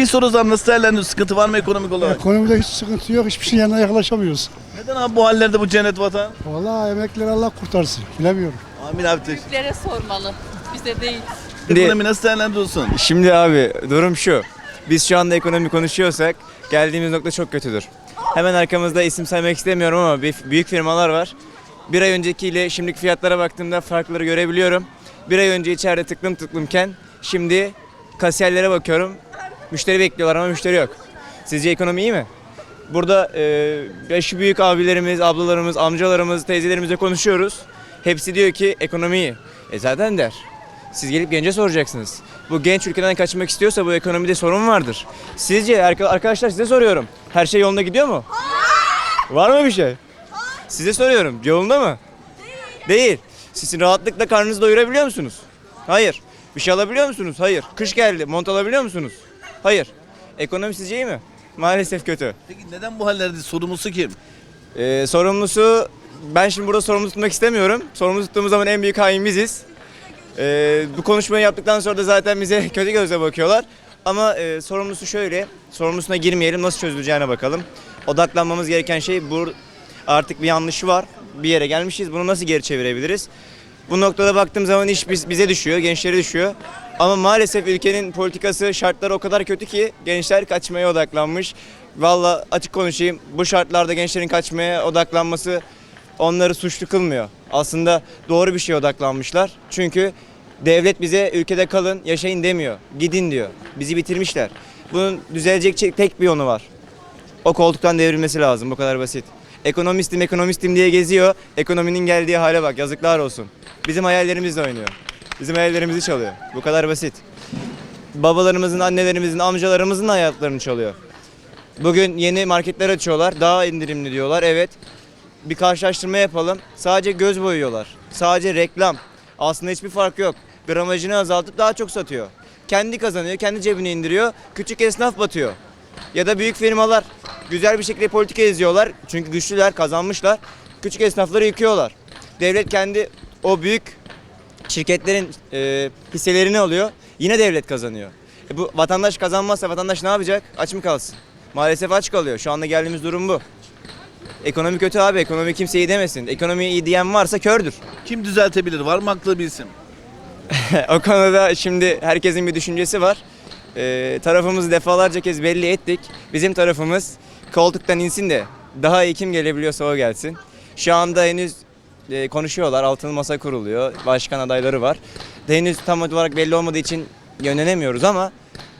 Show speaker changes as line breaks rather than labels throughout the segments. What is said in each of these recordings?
Ekonomiyi soruyoruz nasıl değerlendiriyorsun? Sıkıntı var mı ekonomik olarak?
Ekonomide hiç sıkıntı yok. Hiçbir şeyin yanına yaklaşamıyoruz.
Neden abi bu hallerde bu cennet vatan?
Vallahi emeklileri Allah kurtarsın. Bilemiyorum.
Amin abi teşekkür
Büyüklere sormalı. Bize değil.
Şimdi-
Ekonomi nasıl değerlendiriyorsun?
Şimdi abi durum şu. Biz şu anda ekonomi konuşuyorsak geldiğimiz nokta çok kötüdür. Hemen arkamızda isim saymak istemiyorum ama bir- büyük firmalar var. Bir ay öncekiyle şimdiki fiyatlara baktığımda farkları görebiliyorum. Bir ay önce içeride tıklım tıklımken şimdi kasiyerlere bakıyorum. Müşteri bekliyorlar ama müşteri yok. Sizce ekonomi iyi mi? Burada e, yaşı büyük abilerimiz, ablalarımız, amcalarımız, teyzelerimizle konuşuyoruz. Hepsi diyor ki ekonomi iyi. E zaten der. Siz gelip gence soracaksınız. Bu genç ülkeden kaçmak istiyorsa bu ekonomide sorun vardır. Sizce arka- arkadaşlar size soruyorum. Her şey yolunda gidiyor mu? Var mı bir şey? Size soruyorum. Yolunda mı? Değil. Siz rahatlıkla karnınızı doyurabiliyor musunuz? Hayır. Bir şey alabiliyor musunuz? Hayır. Kış geldi. Mont alabiliyor musunuz? Hayır. Ekonomi sizce iyi mi? Maalesef kötü.
Peki neden bu hallerde sorumlusu kim?
Ee, sorumlusu ben şimdi burada sorumlu tutmak istemiyorum. Sorumlu tuttuğumuz zaman en büyük hain biziz. Ee, bu konuşmayı yaptıktan sonra da zaten bize kötü gözle bakıyorlar. Ama e, sorumlusu şöyle, sorumlusuna girmeyelim nasıl çözüleceğine bakalım. Odaklanmamız gereken şey bu artık bir yanlışı var. Bir yere gelmişiz. Bunu nasıl geri çevirebiliriz? Bu noktada baktığım zaman iş biz, bize düşüyor, gençlere düşüyor. Ama maalesef ülkenin politikası, şartları o kadar kötü ki gençler kaçmaya odaklanmış. Valla açık konuşayım, bu şartlarda gençlerin kaçmaya odaklanması onları suçlu kılmıyor. Aslında doğru bir şeye odaklanmışlar. Çünkü devlet bize ülkede kalın, yaşayın demiyor. Gidin diyor. Bizi bitirmişler. Bunun düzelecek tek bir yolu var. O koltuktan devrilmesi lazım. Bu kadar basit. Ekonomistim, ekonomistim diye geziyor. Ekonominin geldiği hale bak. Yazıklar olsun. Bizim hayallerimizle oynuyor. Bizim hayallerimizi çalıyor. Bu kadar basit. Babalarımızın, annelerimizin, amcalarımızın hayatlarını çalıyor. Bugün yeni marketler açıyorlar. Daha indirimli diyorlar. Evet. Bir karşılaştırma yapalım. Sadece göz boyuyorlar. Sadece reklam. Aslında hiçbir fark yok. Gramajını azaltıp daha çok satıyor. Kendi kazanıyor, kendi cebine indiriyor. Küçük esnaf batıyor. Ya da büyük firmalar güzel bir şekilde politika izliyorlar. Çünkü güçlüler, kazanmışlar. Küçük esnafları yıkıyorlar. Devlet kendi o büyük şirketlerin e, hisselerini alıyor. Yine devlet kazanıyor. E bu vatandaş kazanmazsa vatandaş ne yapacak? Aç mı kalsın? Maalesef aç kalıyor. Şu anda geldiğimiz durum bu. Ekonomi kötü abi. Ekonomi kimse iyi demesin. Ekonomi iyi diyen varsa kördür.
Kim düzeltebilir? Var mı haklı bir isim?
o konuda şimdi herkesin bir düşüncesi var. Ee, tarafımızı defalarca kez belli ettik. Bizim tarafımız koltuktan insin de daha iyi kim gelebiliyorsa o gelsin. Şu anda henüz e, konuşuyorlar. Altılı masa kuruluyor. Başkan adayları var. Henüz tam olarak belli olmadığı için yönlenemiyoruz ama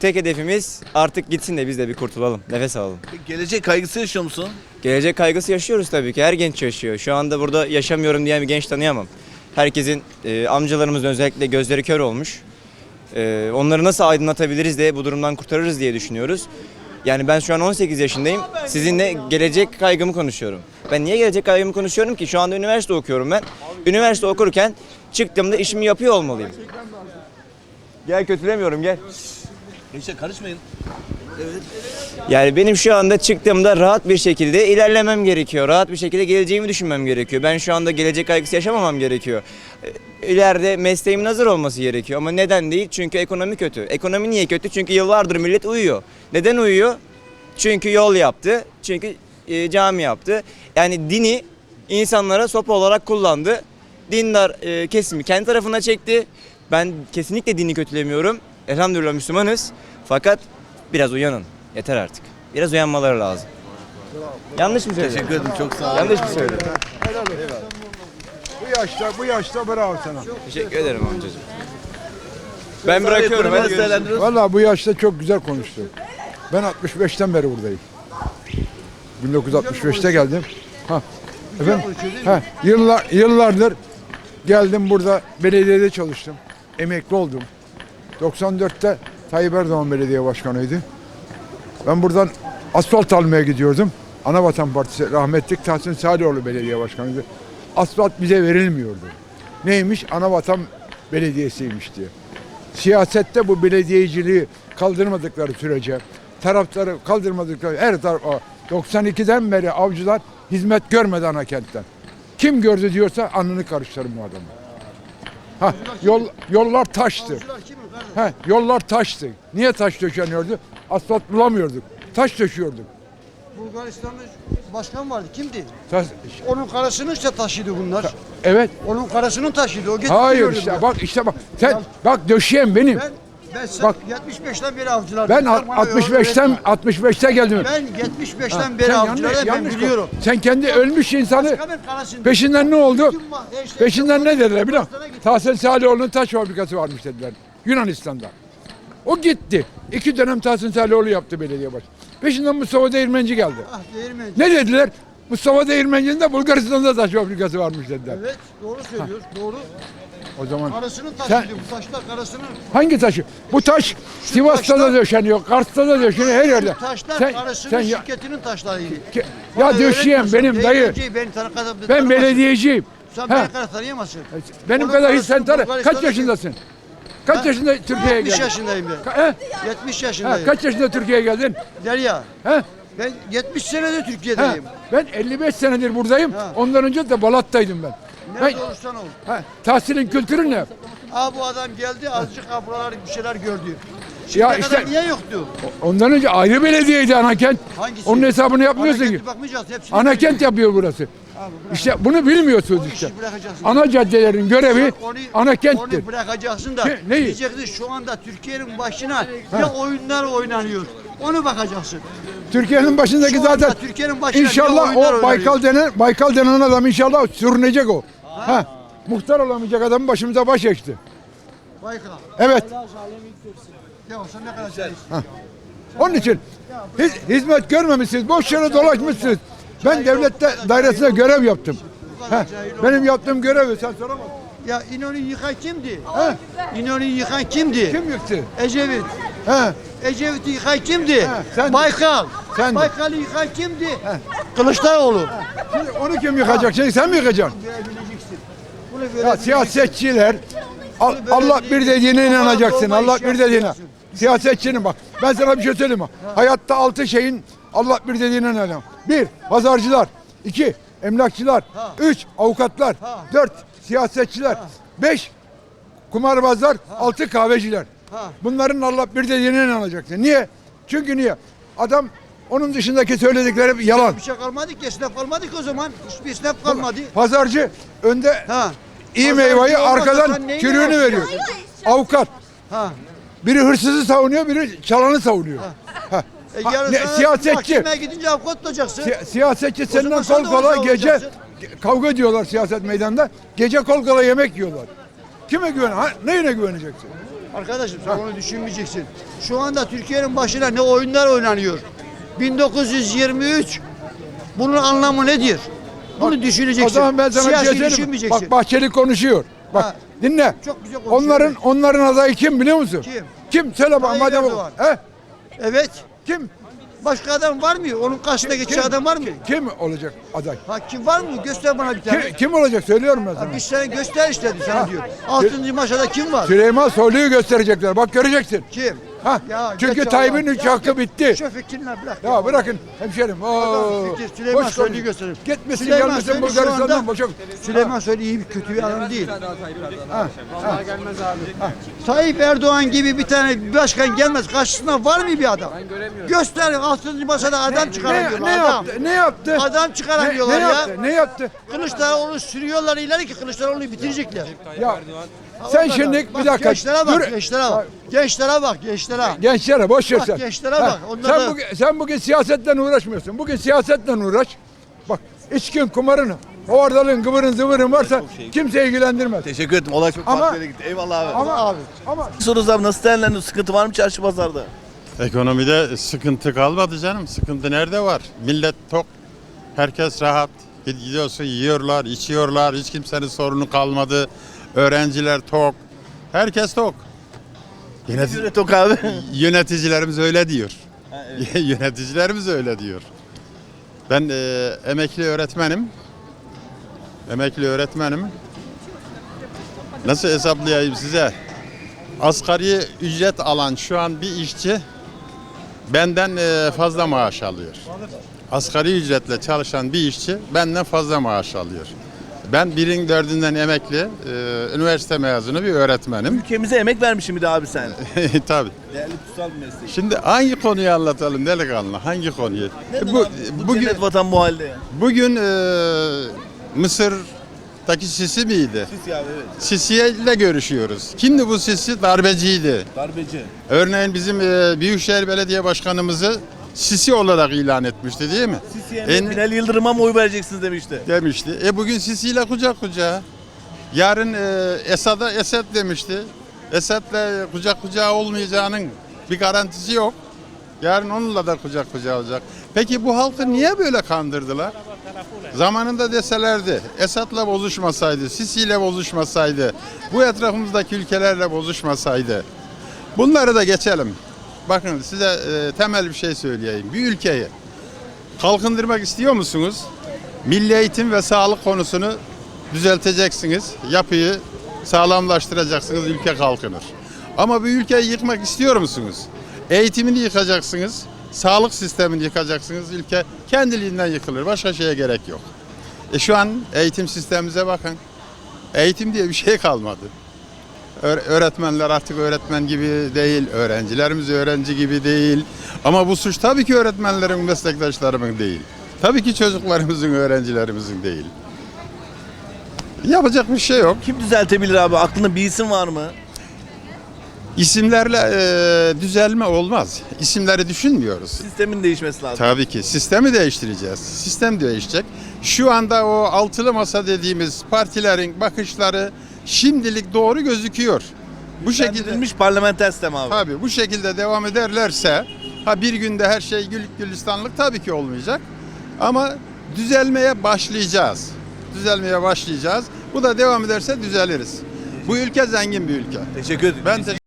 tek hedefimiz artık gitsin de biz de bir kurtulalım. Nefes alalım.
Gelecek kaygısı yaşıyor musun?
Gelecek kaygısı yaşıyoruz tabii ki. Her genç yaşıyor. Şu anda burada yaşamıyorum diyen bir genç tanıyamam. Herkesin, e, amcalarımızın özellikle gözleri kör olmuş. E, onları nasıl aydınlatabiliriz de bu durumdan kurtarırız diye düşünüyoruz. Yani ben şu an 18 yaşındayım. Sizinle gelecek kaygımı konuşuyorum. Ben niye gelecek kaygımı konuşuyorum ki? Şu anda üniversite okuyorum ben. Üniversite okurken çıktığımda işimi yapıyor olmalıyım. Gel kötülemiyorum gel.
Gençler karışmayın.
Yani benim şu anda çıktığımda rahat bir şekilde ilerlemem gerekiyor. Rahat bir şekilde geleceğimi düşünmem gerekiyor. Ben şu anda gelecek kaygısı yaşamamam gerekiyor. İleride mesleğimin hazır olması gerekiyor. Ama neden değil? Çünkü ekonomi kötü. Ekonomi niye kötü? Çünkü yıllardır millet uyuyor. Neden uyuyor? Çünkü yol yaptı. Çünkü e, cami yaptı. Yani dini insanlara sopa olarak kullandı. Dindar e, kesimi kendi tarafına çekti. Ben kesinlikle dini kötülemiyorum. Elhamdülillah Müslümanız. Fakat biraz uyanın. Yeter artık. Biraz uyanmaları lazım. Yanlış mı söyledim?
Teşekkür ederim çok sağ ol.
Yanlış mı söyledim?
Bu yaşta, bu yaşta bravo sana.
Teşekkür ederim amcacığım. Ben bırakıyorum. Hadi görüşürüz.
Vallahi bu yaşta çok güzel konuştu. Ben 65'ten beri buradayım. 1965'te geldim. Ha. Efendim? Ha. Yıllar, yıllardır geldim burada belediyede çalıştım. Emekli oldum. 94'te Tayyip Erdoğan belediye başkanıydı. Ben buradan asfalt almaya gidiyordum. Anavatan Partisi rahmetlik Tahsin Salihoğlu belediye başkanıydı. Asfalt bize verilmiyordu. Neymiş? Anavatan belediyesiymiş diye. Siyasette bu belediyeciliği kaldırmadıkları sürece, taraftarı kaldırmadıkları her taraf 92'den beri avcılar hizmet görmedi ana kentten. Kim gördü diyorsa alnını karıştırın bu adamı. Ha, yol, yollar taştı. Ha, yollar taştı. Niye taş döşeniyordu? Asfalt bulamıyorduk. Taş döşüyorduk.
Bulgaristan'da başkan vardı. Kimdi?
Taş-
Onun karısını işte taşıydı bunlar.
evet.
Onun karısını taşıydı. O
Hayır
getiriyordu
işte
buraya.
bak işte bak. Sen bak döşeyen benim.
Ben ben sen
Bak.
75'ten beri avcılar.
Ben
Sen bana
65'ten
öğretme.
65'te geldim.
Ben 75'ten
Ha,
beri
yanlış-
ben
yanlış
biliyorum.
Sen kendi ölmüş insanı
karısını.
peşinden ne oldu?
İşte-
Peşinden ne dediler biliyor musun? Tahsin Salihoğlu'nun taş fabrikası varmış dediler. Yunanistan'da. O gitti. İki dönem Tahsin Salihoğlu yaptı belediye başı. Peşinden Mustafa Değirmenci geldi.
Ah değirmenci.
Ne dediler? Mustafa Değirmenci'nin de Bulgaristan'da taş fabrikası varmış dediler.
Evet doğru söylüyor. Doğru.
O zaman
Karısının
Sen-
taşıydı. Bu taşlar karısının.
hangi taşı? Bu taş Sivas'ta da
taşlar-
döşeniyor, Kars'ta da döşeniyor, her yerde.
Taşlar
Sen,
karısının
sen ya,
şirketinin taşlarıydı.
ke- ya
öğretmiyorsun.
benim dayı. Ben
tanımazsın.
belediyeciyim.
Sen beni kadar tanıyamazsın.
Benim
Onun
kadar hiç sen tanı. Kaç yaşındasın? Kaç
Ha?
yaşında Türkiye'ye
70
geldin?
yaşındayım ben.
Ka- he?
70
Ha,
yaşındayım.
kaç yaşında Türkiye'ye geldin?
Derya.
He?
Ben 70 senedir
Ha,
Türkiye'deyim.
ben 55 senedir buradayım.
Ha.
Ondan önce de Balat'taydım ben.
Nerede
Ben
olursan ol.
ha, tahsilin kültürü ne?
Aa bu adam geldi azıcık ha buralar bir şeyler gördü. Şimdi
Ya
kadar
işte-
niye yoktu?
Ondan önce ayrı belediyeydi Anakent.
Hangisi?
Onun hesabını yapmıyorsun ki.
Hareketi bakmayacağız hepsini.
Anakent yapıyor burası. İşte bunu bilmiyorsunuz işte. Ana caddelerin görevi
Onu,
Anakent'tir.
onu bırakacaksın da
Ne- neyi?
diyeceksin şu anda Türkiye'nin başına ne oyunlar oynanıyor. Onu bakacaksın.
Türkiye'nin başındaki
Şu
zaten
Türkiye'nin başına
inşallah o Baykal denen Baykal denen adam inşallah sürünecek o. Ha. Muhtar olamayacak adam başımıza baş eşti.
Baykal.
Evet.
Ya sen ne kadar şey.
Onun için hiz- hizmet görmemişsiniz. Boş yere dolaşmışsınız. Ben devlette dairesinde görev yaptım. Benim yaptığım görevi sen soramazsın.
Ya İnönü yıkan kimdi? Ha? İnönü yıkan kimdi?
Kim yıktı?
Ecevit.
Ha.
Ecevit'i yıkan kimdi?
Ha, sen-
Baykal.
sen-
Baykal'ı yıkan kimdi? Kılıçdaroğlu.
Şimdi onu kim yıkacak? Şimdi sen mi yıkacaksın?
Bunu
Ya siyasetçiler Al- Allah bir dediğine inanacaksın. Allah bir dediğine. Siyasetçinin bak. Ben sana bir şey söyleyeyim mi? Hayatta altı şeyin Allah bir dediğine inanıyorum. Bir, pazarcılar. iki emlakçılar.
Ha.
Üç, avukatlar.
Ha.
Dört, siyasetçiler. Beş, kumarbazlar. Altı, kahveciler.
Ha.
Bunların Allah bir dediğine inanacaksın. Niye? Çünkü niye? Adam onun dışındaki söyledikleri yalan.
Bir şey kalmadı ki esnaf kalmadı ki o zaman. Hiçbir esnaf kalmadı.
Pazarcı önde
Ha.
iyi
Pazarcı
meyveyi arkadan
yapacaksın?
veriyor. Avukat.
Ha.
Biri hırsızı savunuyor, biri çalanı savunuyor. Ha.
E
Ha,
yarın
ne-
sana
siyasetçi.
Mahkemeye gidince avukat tutacaksın.
Si- siyasetçi senden kol kola gece
olacaksın.
kavga ediyorlar siyaset meydanında. Gece kol kola yemek yiyorlar. Kime güven? Ha, neyine güveneceksin?
Arkadaşım sen onu düşünmeyeceksin. Şu anda Türkiye'nin başına ne oyunlar oynanıyor. 1923 bunun anlamı nedir? Bunu düşüneceksin.
O zaman ben sana
Siyasi
şey
düşünmeyeceksin.
Bak Bahçeli konuşuyor. Bak
Ha.
dinle.
Çok güzel konuşuyor.
Onların onların adayı kim biliyor musun?
Kim?
Kim? Söyle bak madem. He?
Evet.
Kim?
Başka adam var mı? Onun karşısında geçen adam var mı?
Kim olacak aday?
Ha kim var mı? Göster bana bir tane.
Kim, kim olacak söylüyorum ben sana.
Ha, biz sana göster işte sana diyor. Altıncı maşada kim var?
Süleyman Soylu'yu gösterecekler. Bak göreceksin.
Kim?
Ha.
Ya
Çünkü
geç
Tayyip'in
Allah.
üç
Ya
hakkı bitti.
Şu fikrini bırak.
Ya bırakın hemşerim. Oo.
Adam fikir, Süleyman
boş
Soylu'yu
konuş. Gitmişsin
Süleyman
gelmişsin
Soylu şu
Bulgaristan'dan
anda-
boşa.
Süleyman Soylu iyi bir kötü bir adam değil. Tayyip Erdoğan gibi bir tane başkan gelmez. Karşısında var mı bir adam? Ben göremiyorum. Göster altıncı masada adam
Ne,
çıkaramıyorlar.
ne
adam.
yaptı? Ne yaptı?
Adam
Ne,
çıkaramıyorlar
ne
ya.
yaptı? Ne yaptı?
Kılıçdaroğlu sürüyorlar ileri ki Kılıçdaroğlu'nu bitirecekler.
Ya sen şimdi
bak,
bir dakika.
Gençlere bak,
Dur.
gençlere bak. Gençlere bak, gençlere.
Gençlere boş ver
Bak,
sen.
gençlere bak, onlar
Sen bugün, sen bugün siyasetle uğraşmıyorsun. Bugün siyasetle uğraş. Bak içkin kumarını, ordalığın gıvırın zıvırın varsa kimse ilgilendirmez.
Teşekkür ettim. Olay çok
Ama-
farklı yere gitti. Eyvallah abi.
Ama
Abi.
ama
Sorunuz abi nasıl değerlendiriyor? Sıkıntı var mı çarşı pazarda?
Ekonomide sıkıntı kalmadı canım. Sıkıntı nerede var? Millet tok. Herkes rahat. Gidiyorsun yiyorlar, içiyorlar. Hiç kimsenin sorunu kalmadı. Öğrenciler tok. Herkes tok. Yönetici-
Yönet yok abi.
yöneticilerimiz öyle diyor. Yöneticilerimiz öyle diyor. Ben e, emekli öğretmenim. Emekli öğretmenim. Nasıl hesaplayayım size? Asgari ücret alan şu an bir işçi benden e, fazla maaş alıyor. Asgari ücretle çalışan bir işçi benden fazla maaş alıyor. Ben birin dördünden emekli, e, üniversite mezunu bir öğretmenim.
Ülkemize emek vermişsin bir de abi sen.
Tabii.
Değerli kutsal bir meslek.
Şimdi hangi konuyu anlatalım delikanlı? Hangi konuyu?
Neden
bu,
abi? Bu
bugün
cennet vatan bu halde ya.
bugün e, Mısır'daki Sisi miydi?
Siz ya evet.
Sisi ile görüşüyoruz. Kimdi bu Sisi? Darbeciydi.
Darbeci.
Örneğin bizim e, Büyükşehir Belediye Başkanımızı Sisi olarak ilan etmişti değil mi?
Sisi'ye
En-
Binali Yıldırım'a mı oy vereceksiniz demişti.
demişti. E bugün Sisi ile kucak kucağa. Yarın e, Esad'a Esed demişti. Esed'le kucak kucağa olmayacağının bir garantisi yok. Yarın onunla da kucak kucağa olacak. Peki bu halkı niye böyle kandırdılar? Zamanında deselerdi Esad'la bozuşmasaydı, Sisi ile bozuşmasaydı, bu etrafımızdaki ülkelerle bozuşmasaydı. Bunları da geçelim. Bakın size e, temel bir şey söyleyeyim. Bir ülkeyi kalkındırmak istiyor musunuz? Milli eğitim ve sağlık konusunu düzelteceksiniz. Yapıyı sağlamlaştıracaksınız, ülke kalkınır. Ama bir ülkeyi yıkmak istiyor musunuz? Eğitimini yıkacaksınız, sağlık sistemini yıkacaksınız. Ülke kendiliğinden yıkılır. Başka şeye gerek yok. E şu an eğitim sistemimize bakın. Eğitim diye bir şey kalmadı. Öğ- Öğretmenler artık öğretmen gibi değil, öğrencilerimiz öğrenci gibi değil. Ama bu suç tabii ki öğretmenlerin, meslektaşlarımın değil. Tabii ki çocuklarımızın, öğrencilerimizin değil. Yapacak bir şey yok.
Kim düzeltebilir abi? Aklında bir isim var mı?
İsimlerle e, düzelme olmaz. İsimleri düşünmüyoruz.
Sistemin değişmesi lazım.
Tabii ki sistemi değiştireceğiz. Sistem değişecek. Şu anda o altılı masa dediğimiz partilerin bakışları şimdilik doğru gözüküyor. Bu şekilde
parlamenter sistem abi.
Tabii bu şekilde devam ederlerse ha bir günde her şey güllük gülistanlık tabii ki olmayacak. Ama düzelmeye başlayacağız. Düzelmeye başlayacağız. Bu da devam ederse düzeliriz. Bu ülke zengin bir ülke.
Teşekkür ederim.
Ben